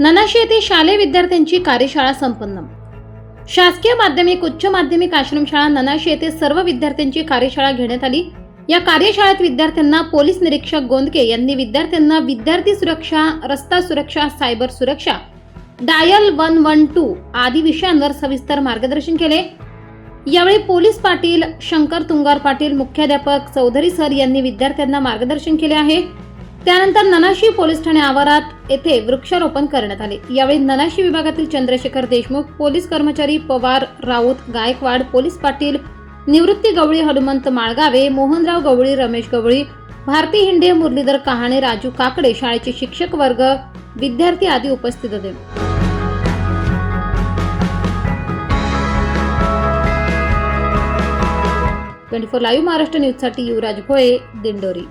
ननाशी येथे शालेय विद्यार्थ्यांची कार्यशाळा संपन्न. शासकीय माध्यमिक उच्च माध्यमिक आश्रमशाळा ननाशी येथे सर्व विद्यार्थ्यांची कार्यशाळा घेण्यात आली. या कार्यशाळेत विद्यार्थ्यांना पोलीस निरीक्षक गोंदके यांनी विद्यार्थ्यांना विद्यार्थी सुरक्षा रस्ता सुरक्षा सायबर सुरक्षा डायल वन वन टू आदी विषयांवर सविस्तर मार्गदर्शन केले. यावेळी पोलीस पाटील शंकर तुंगार पाटील मुख्याध्यापक चौधरी सर यांनी विद्यार्थ्यांना मार्गदर्शन केले आहे. त्यानंतर ननाशी पोलीस ठाणे आवारात येथे वृक्षारोपण करण्यात आले. यावेळी ननाशी विभागातील चंद्रशेखर देशमुख पोलीस कर्मचारी पवार राऊत गायकवाड पोलीस पाटील निवृत्ती गवळी हनुमंत माळगावे मोहनराव गवळी रमेश गवळी भारती हिंडे मुरलीधर कहाणे राजू काकडे शाळेचे शिक्षक वर्ग विद्यार्थी आदी उपस्थित होते. ट्वेंटी फोर लाईव्ह महाराष्ट्र न्यूजसाठी युवराज भोये दिंडोरी.